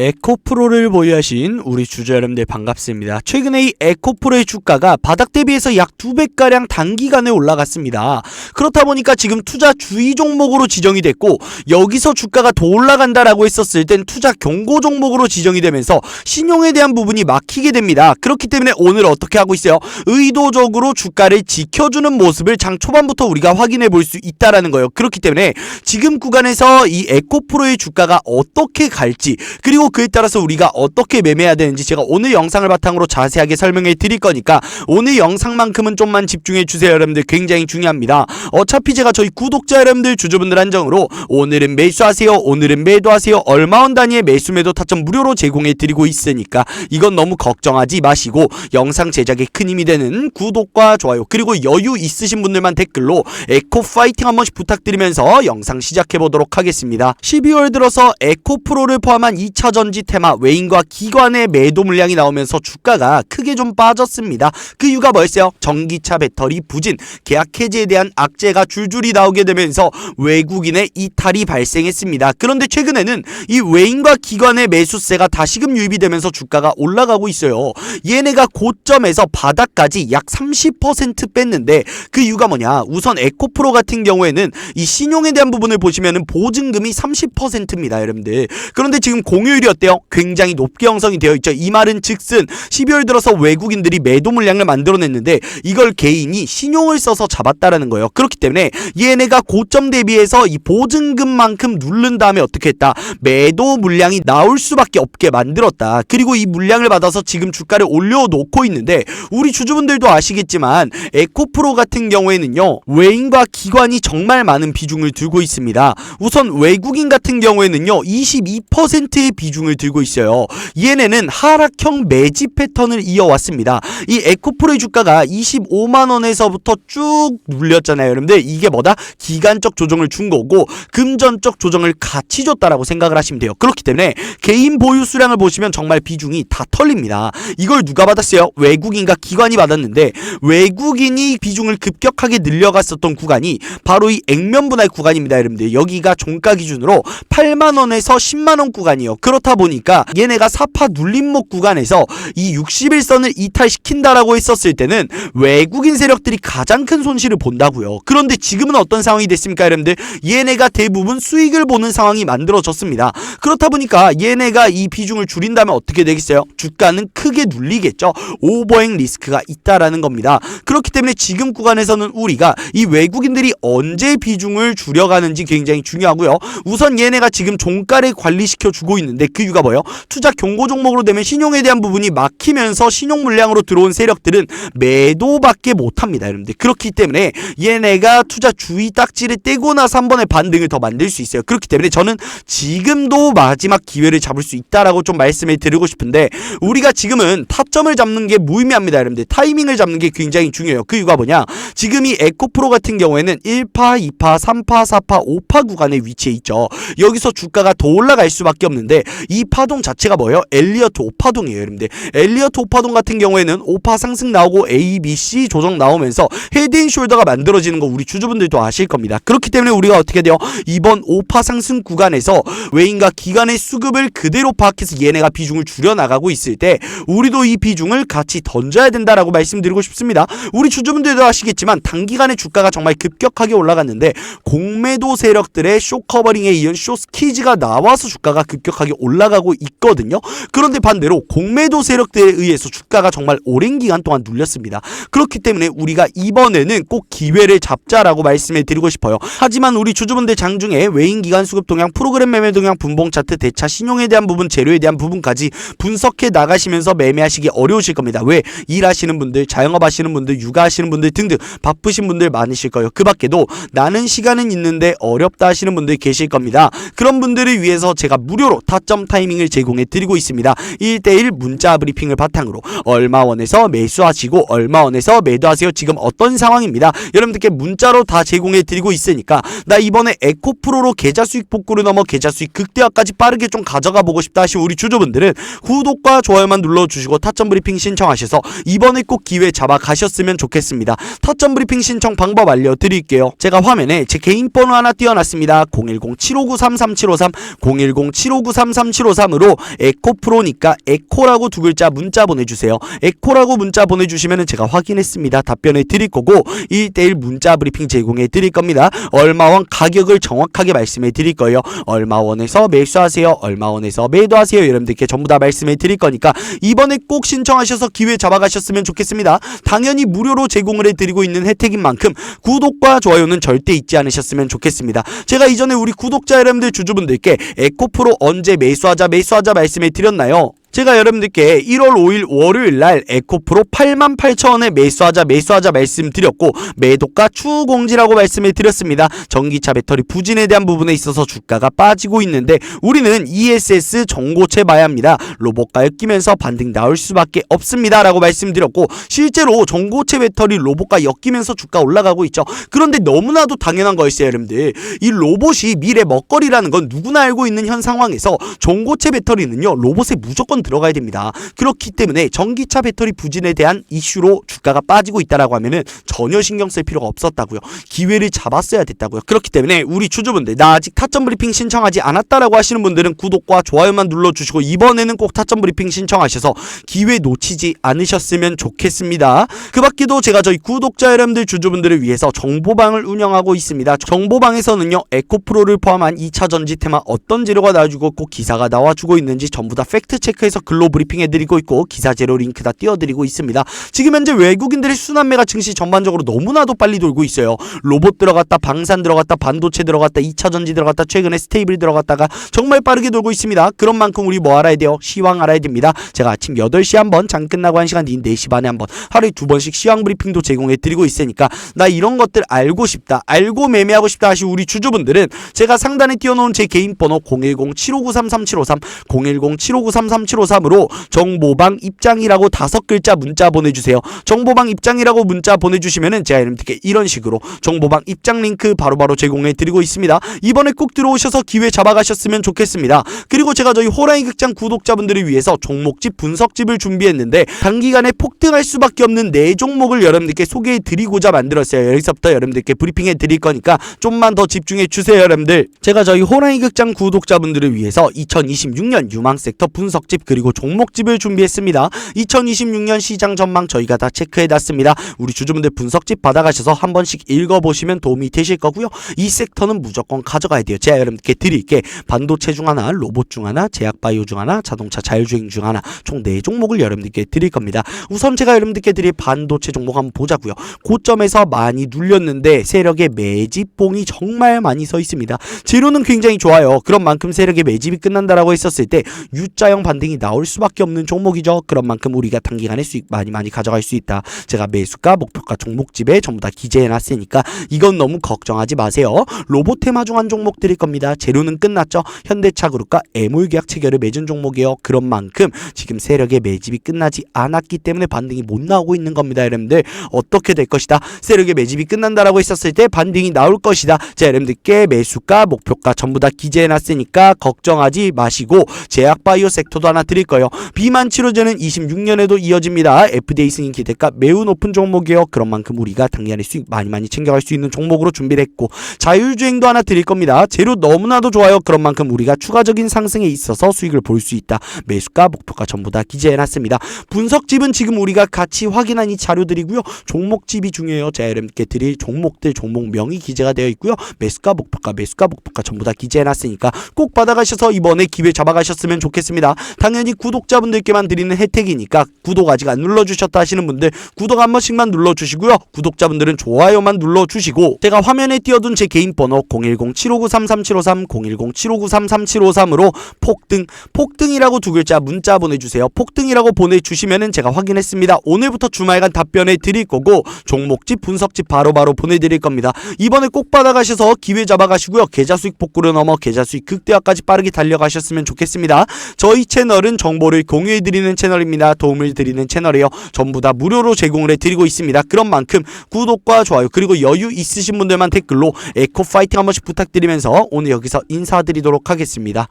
에코프로를 보유하신 우리 주주 여러분들 반갑습니다. 최근에 이 에코프로의 주가가 바닥 대비해서 약 두 배가량 단기간에 올라갔습니다. 그렇다 보니까 지금 투자 주의 종목으로 지정이 됐고 여기서 주가가 더 올라간다라고 했었을 땐 투자 경고 종목으로 지정이 되면서 신용에 대한 부분이 막히게 됩니다. 그렇기 때문에 오늘 어떻게 하고 있어요? 의도적으로 주가를 지켜주는 모습을 장 초반부터 우리가 확인해 볼 수 있다라는 거예요. 그렇기 때문에 지금 구간에서 이 에코프로의 주가가 어떻게 갈지 그리고 그에 따라서 우리가 어떻게 매매해야 되는지 제가 오늘 영상을 바탕으로 자세하게 설명해 드릴 거니까 오늘 영상만큼은 좀만 집중해 주세요 여러분들. 굉장히 중요합니다. 어차피 제가 저희 구독자 여러분들 주주분들 한정으로 오늘은 매수하세요 오늘은 매도하세요 얼마 원 단위의 매수 매도 타점 무료로 제공해 드리고 있으니까 이건 너무 걱정하지 마시고 영상 제작에 큰 힘이 되는 구독과 좋아요 그리고 여유 있으신 분들만 댓글로 에코 파이팅 한 번씩 부탁드리면서 영상 시작해 보도록 하겠습니다. 12월 들어서 에코 프로를 포함한 2차 전지 테마 외인과 기관의 매도 물량이 나오면서 주가가 크게 좀 빠졌습니다. 그 이유가 뭐였어요? 전기차 배터리 부진, 계약 해지에 대한 악재가 줄줄이 나오게 되면서 외국인의 이탈이 발생했습니다. 그런데 최근에는 이 외인과 기관의 매수세가 다시금 유입이 되면서 주가가 올라가고 있어요. 얘네가 고점에서 바닥까지 약 30% 뺐는데 그 이유가 뭐냐? 우선 에코프로 같은 경우에는 이 신용에 대한 부분을 보시면은 보증금이 30%입니다, 여러분들. 그런데 지금 공휴 일이 어때요? 굉장히 높게 형성이 되어 있죠. 이 말은 즉슨 12월 들어서 외국인들이 매도 물량을 만들어냈는데 이걸 개인이 신용을 써서 잡았다라는 거예요. 그렇기 때문에 얘네가 고점 대비해서 이 보증금만큼 누른 다음에 어떻게 했다? 매도 물량이 나올 수밖에 없게 만들었다. 그리고 이 물량을 받아서 지금 주가를 올려놓고 있는데 우리 주주분들도 아시겠지만 에코프로 같은 경우에는요 외인과 기관이 정말 많은 비중을 들고 있습니다. 우선 외국인 같은 경우에는요 22%의 비중 을 들고 있어요. 얘네는 하락형 매집 패턴을 이어왔습니다. 이 에코프로의 주가가 25만 원에서부터 쭉 눌렸잖아요. 여러분들 이게 뭐다? 기간적 조정을 준 거고 금전적 조정을 같이 줬다라고 생각을 하시면 돼요. 그렇기 때문에 개인 보유 수량을 보시면 정말 비중이 다 털립니다. 이걸 누가 받았어요? 외국인과 기관이 받았는데 외국인이 비중을 급격하게 늘려갔었던 구간이 바로 이 액면 분할 구간입니다, 여러분들. 여기가 종가 기준으로 8만 원에서 10만 원 구간이요. 그렇 다 보니까 얘네가 사파 눌림목 구간에서 이 61선을 이탈시킨다라고 했었을 때는 외국인 세력들이 가장 큰 손실을 본다고요. 그런데 지금은 어떤 상황이 됐습니까, 여러분들? 얘네가 대부분 수익을 보는 상황이 만들어졌습니다. 그렇다 보니까 얘네가 이 비중을 줄인다면 어떻게 되겠어요? 주가는 크게 눌리겠죠. 오버행 리스크가 있다라는 겁니다. 그렇기 때문에 지금 구간에서는 우리가 이 외국인들이 언제 비중을 줄여가는지 굉장히 중요하고요. 우선 얘네가 지금 종가를 관리시켜 주고 있는데 그 이유가 뭐예요? 투자 경고 종목으로 되면 신용에 대한 부분이 막히면서 신용 물량으로 들어온 세력들은 매도밖에 못합니다, 여러분들. 그렇기 때문에 얘네가 투자 주의 딱지를 떼고 나서 한 번에 반등을 더 만들 수 있어요. 그렇기 때문에 저는 지금도 마지막 기회를 잡을 수 있다라고 좀 말씀을 드리고 싶은데 우리가 지금은 타점을 잡는 게 무의미합니다, 여러분들. 타이밍을 잡는 게 굉장히 중요해요. 그 이유가 뭐냐? 지금 이 에코프로 같은 경우에는 1파, 2파, 3파, 4파, 5파 구간에 위치해 있죠. 여기서 주가가 더 올라갈 수밖에 없는데 이 파동 자체가 뭐예요? 엘리어트 5파동이에요, 여러분들. 엘리어트 5파동 같은 경우에는 5파 상승 나오고 A, B, C 조정 나오면서 헤드앤숄더가 만들어지는 거 우리 주주분들도 아실 겁니다. 그렇기 때문에 우리가 어떻게 돼요? 이번 5파 상승 구간에서 외인과 기관의 수급을 그대로 파악해서 얘네가 비중을 줄여 나가고 있을 때 우리도 이 비중을 같이 던져야 된다라고 말씀드리고 싶습니다. 우리 주주분들도 아시겠지만 단기간에 주가가 정말 급격하게 올라갔는데 공매도 세력들의 쇼커버링에 이은 쇼스키즈가 나와서 주가가 급격하게 올라 가고 있거든요. 그런데 반대로 공매도 세력들에 의해서 주가가 정말 오랜 기간 동안 눌렸습니다. 그렇기 때문에 우리가 이번에는 꼭 기회를 잡자라고 말씀을 드리고 싶어요. 하지만 우리 주주분들 장중에 외인 기간 수급 동향, 프로그램 매매 동향, 분봉 차트, 대차, 신용에 대한 부분, 재료에 대한 부분까지 분석해 나가시면서 매매하시기 어려우실 겁니다. 왜? 일하시는 분들, 자영업 하시는 분들, 육아하시는 분들 등등 바쁘신 분들 많으실 거예요. 그 밖에도 나는 시간은 있는데 어렵다 하시는 분들 계실 겁니다. 그런 분들을 위해서 제가 무료로 타점 타이밍을 제공해 드리고 있습니다. 1대1 문자 브리핑을 바탕으로 얼마 원에서 매수하시고 얼마 원에서 매도하세요. 지금 어떤 상황입니다. 여러분들께 문자로 다 제공해 드리고 있으니까 나 이번에 에코프로로 계좌 수익 복구를 넘어 계좌 수익 극대화까지 빠르게 좀 가져가 보고 싶다 하신 우리 주주분들은 구독과 좋아요만 눌러주시고 타점 브리핑 신청하셔서 이번에 꼭 기회 잡아 가셨으면 좋겠습니다. 타점 브리핑 신청 방법 알려드릴게요. 제가 화면에 제 개인 번호 하나 띄워놨습니다. 010-7593-3753, 3753으로 에코프로니까 에코라고 두 글자 문자 보내주세요. 에코라고 문자 보내주시면 제가 확인했습니다. 답변해 드릴 거고 1대1 문자 브리핑 제공해 드릴 겁니다. 얼마원 가격을 정확하게 말씀해 드릴 거예요. 얼마원에서 매수하세요. 얼마원에서 매도하세요. 여러분들께 전부 다 말씀해 드릴 거니까 이번에 꼭 신청하셔서 기회 잡아가셨으면 좋겠습니다. 당연히 무료로 제공을 해드리고 있는 혜택인 만큼 구독과 좋아요는 절대 잊지 않으셨으면 좋겠습니다. 제가 이전에 우리 구독자 여러분들 주주분들께 에코프로 언제 매 수하자 매수하자 말씀해 드렸나요? 제가 여러분들께 1월 5일 월요일 날 에코프로 88,000원에 매수하자 매수하자 말씀드렸고 매도가 추후 공지라고 말씀을 드렸습니다. 전기차 배터리 부진에 대한 부분에 있어서 주가가 빠지고 있는데 우리는 ESS 정고체 봐야 합니다. 로봇가에 끼면서 반등 나올 수밖에 없습니다 라고 말씀드렸고 실제로 전고체 배터리 로봇가 엮이면서 주가 올라가고 있죠. 그런데 너무나도 당연한 거였어요, 여러분들. 이 로봇이 미래 먹거리라는 건 누구나 알고 있는 현 상황에서 전고체 배터리는요 로봇에 무조건 들어가야 됩니다. 그렇기 때문에 전기차 배터리 부진에 대한 이슈로 주가가 빠지고 있다라고 하면은 전혀 신경 쓸 필요가 없었다고요. 기회를 잡았어야 됐다고요. 그렇기 때문에 우리 주주분들 나 아직 타점 브리핑 신청하지 않았다라고 하시는 분들은 구독과 좋아요만 눌러주시고 이번에는 꼭 타점 브리핑 신청하셔서 기회 놓치지 않으셨으면 좋겠습니다. 그 밖에도 제가 저희 구독자 여러분들 주주분들을 위해서 정보방을 운영하고 있습니다. 정보방에서는요 에코프로를 포함한 2차 전지 테마 어떤 재료가 나와주고 꼭 기사가 나와주고 있는지 전부 다 팩트 체크해 서 글로 브리핑 해드리고 있고 기사 재료 링크 다 띄워드리고 있습니다. 지금 현재 외국인들의 순환매가 증시 전반적으로 너무나도 빨리 돌고 있어요. 로봇 들어갔다 방산 들어갔다 반도체 들어갔다 2차 전지 들어갔다 최근에 스테이블 들어갔다가 정말 빠르게 돌고 있습니다. 그런 만큼 우리 뭐 알아야 돼요? 시황 알아야 됩니다. 제가 아침 8시 한번 장 끝나고 1시간 뒤인 4시 반에 한번 하루에 두 번씩 시황 브리핑도 제공해 드리고 있으니까 나 이런 것들 알고 싶다. 알고 매매하고 싶다 하시 우리 주주분들은 제가 상단에 띄워놓은 제 개인 번호 010-7593-3753 010-7593-3753 으로 정보방 입장이라고 다섯 글자 문자 보내주세요. 정보방 입장이라고 문자 보내주시면은 제가 여러분들께 이런 식으로 정보방 입장 링크 바로바로 제공해 드리고 있습니다. 이번에 꼭 들어오셔서 기회 잡아가셨으면 좋겠습니다. 그리고 제가 저희 호랑이 극장 구독자분들을 위해서 종목집 분석집을 준비했는데 단기간에 폭등할 수밖에 없는 네 종목을 여러분들께 소개해 드리고자 만들었어요. 여기서부터 여러분들께 브리핑해 드릴 거니까 좀만 더 집중해 주세요, 여러분들. 제가 저희 호랑이 극장 구독자분들을 위해서 2026년 유망 섹터 분석집 그리고 종목집을 준비했습니다. 2026년 시장 전망 저희가 다 체크해 놨습니다. 우리 주주분들 분석집 받아가셔서 한 번씩 읽어보시면 도움이 되실 거고요. 이 섹터는 무조건 가져가야 돼요. 제가 여러분께 드릴 게 반도체 중 하나, 로봇 중 하나, 제약바이오 중 하나, 자동차 자율주행 중 하나 총네 종목을 여러분들께 드릴 겁니다. 우선 제가 여러분들께 드릴 반도체 종목 한번 보자고요. 고점에서 많이 눌렸는데 세력의 매집봉이 정말 많이 서 있습니다. 재료는 굉장히 좋아요. 그런 만큼 세력의 매집이 끝난다라고 했었을 때 U자형 반등이 나올 수밖에 없는 종목이죠. 그런 만큼 우리가 단기간에 수익 많이 많이 가져갈 수 있다. 제가 매수가, 목표가, 종목집에 전부 다 기재해 놨으니까 이건 너무 걱정하지 마세요. 로봇 테마 중한 종목 드릴 겁니다. 재료는 끝났죠. 현대차 그룹과 애몰 계약 체결을 맺은 종목이에요. 그런 만큼 지금 세력의 매집이 끝나지 않았기 때문에 반등이 못 나오고 있는 겁니다. 여러분들 어떻게 될 것이다. 세력의 매집이 끝난다라고 했었을 때 반등이 나올 것이다. 자 여러분들께 매수가, 목표가 전부 다 기재해 놨으니까 걱정하지 마시고 제약바이오 섹터도 하나 드릴 거예요. 비만 치료제는 26년에도 이어집니다. FDA 승인 기대가 매우 높은 종목이에요. 그런 만큼 우리가 당연히 수익 많이 많이 챙겨갈 수 있는 종목으로 준비를 했고 자율주행도 하나 드릴 겁니다. 재료 너무나도 좋아요. 그런 만큼 우리가 추가적인 상승에 있어서 수익을 볼 수 있다. 매수가, 목표가 전부 다 기재해놨습니다. 분석집은 지금 우리가 같이 확인한 이 자료들이고요. 종목집이 중요해요. 제가 여러분께 드릴 종목들 종목명이 기재가 되어 있고요. 매수가, 목표가, 매수가, 목표가 전부 다 기재해놨으니까 꼭 받아가셔서 이번에 기회 잡아가셨으면 좋겠습니다. 당 연히 구독자분들께만 드리는 혜택이니까 구독 아직 안 눌러주셨다 하시는 분들 구독 한 번씩만 눌러주시고요. 구독자분들은 좋아요만 눌러주시고 제가 화면에 띄워둔 제 개인 번호 010-7593-3753 010-7593-3753으로 폭등 폭등이라고 두 글자 문자 보내주세요. 폭등이라고 보내주시면은 제가 확인했습니다. 오늘부터 주말간 답변해 드릴 거고 종목집 분석집 바로바로 보내드릴 겁니다. 이번에 꼭 받아가셔서 기회 잡아가시고요. 계좌 수익 복구를 넘어 계좌 수익 극대화까지 빠르게 달려가셨으면 좋겠습니다. 저희 채널 은 정보를 공유해드리는 채널입니다. 도움을 드리는 채널이에요. 전부 다 무료로 제공을 해드리고 있습니다. 그런 만큼 구독과 좋아요 그리고 여유 있으신 분들만 댓글로 에코 파이팅 한 번씩 부탁드리면서 오늘 여기서 인사드리도록 하겠습니다.